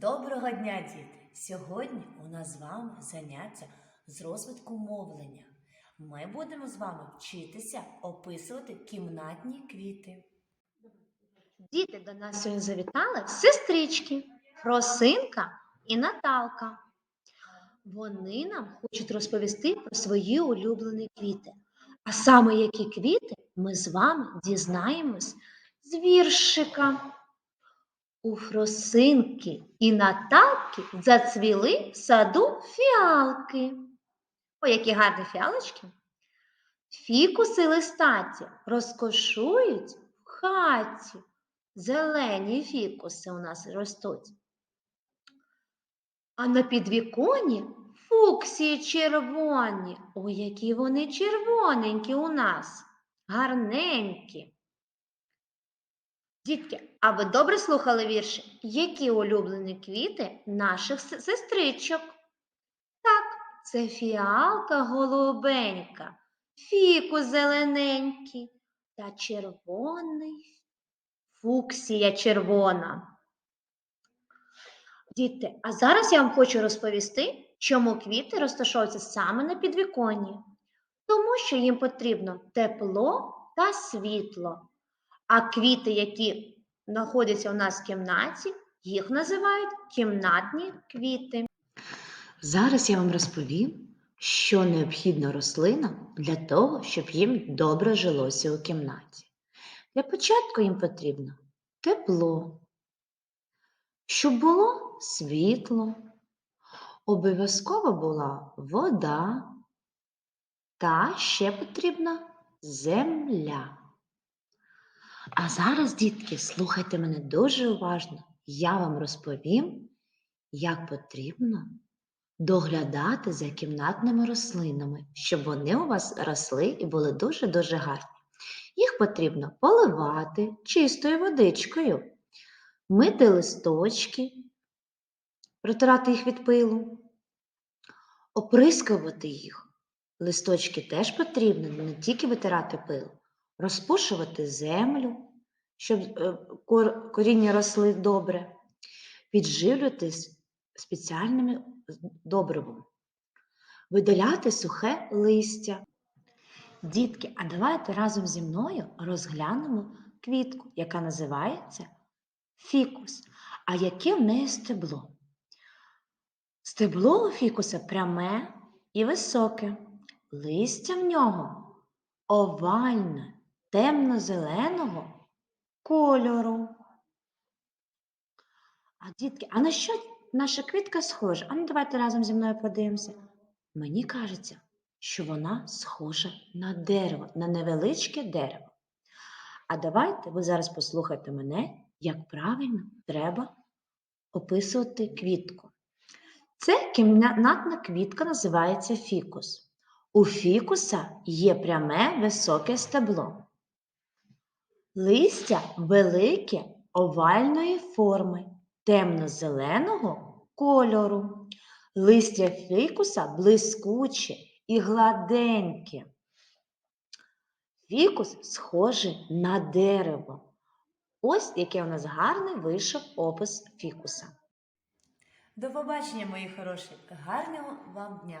Доброго дня, діти! Сьогодні у нас з вами заняття з розвитку мовлення. Ми будемо з вами вчитися описувати кімнатні квіти. Діти до нас сьогодні завітали сестрички Фросинка і Наталка. Вони нам хочуть розповісти про свої улюблені квіти. А саме які квіти ми з вами дізнаємось з віршика. У Фросинки і Наталки зацвіли в саду фіалки. Ой, які гарні фіалочки. Фікуси листаті розкошують в хаті. Зелені фікуси у нас ростуть. А на підвіконі фуксії червоні. Ой, які вони червоненькі у нас, гарненькі. Дітки, а ви добре слухали вірші? Які улюблені квіти наших сестричок? Так, це фіалка голубенька, фікус зелененький та червоний фуксія червона. Діти, а зараз я вам хочу розповісти, чому квіти розташовуються саме на підвіконні. Тому що їм потрібно тепло та світло. А квіти, які знаходяться у нас в кімнаті, їх називають кімнатні квіти. Зараз я вам розповім, що необхідно рослинам для того, щоб їм добре жилося у кімнаті. Для початку їм потрібно тепло, щоб було світло, обов'язково була вода та ще потрібна земля. А зараз, дітки, слухайте мене дуже уважно. Я вам розповім, як потрібно доглядати за кімнатними рослинами, щоб вони у вас росли і були дуже-дуже гарні. Їх потрібно поливати чистою водичкою, мити листочки, протирати їх від пилу, оприскувати їх. Листочки теж потрібно не тільки витирати пил, розпушувати землю, щоб е, коріння росли добре, підживлюватись спеціальними добривом, видаляти сухе листя. Дітки, а давайте разом зі мною розглянемо квітку, яка називається фікус. А яке в неї стебло? Стебло у фікуса пряме і високе. Листя в нього овальне, темно-зеленого кольору. А дітки, а на що наша квітка схожа? А ну давайте разом зі мною подивимося. Мені кажеться, що вона схожа на дерево, на невеличке дерево. А давайте ви зараз послухайте мене, як правильно треба описувати квітку. Це кімнатна квітка називається фікус. У фікуса є пряме високе стебло. Листя велике овальної форми, темно-зеленого кольору. Листя фікуса блискуче і гладеньке. Фікус схожий на дерево. Ось який у нас гарний вийшов опис фікуса. До побачення, мої хороші! Гарного вам дня!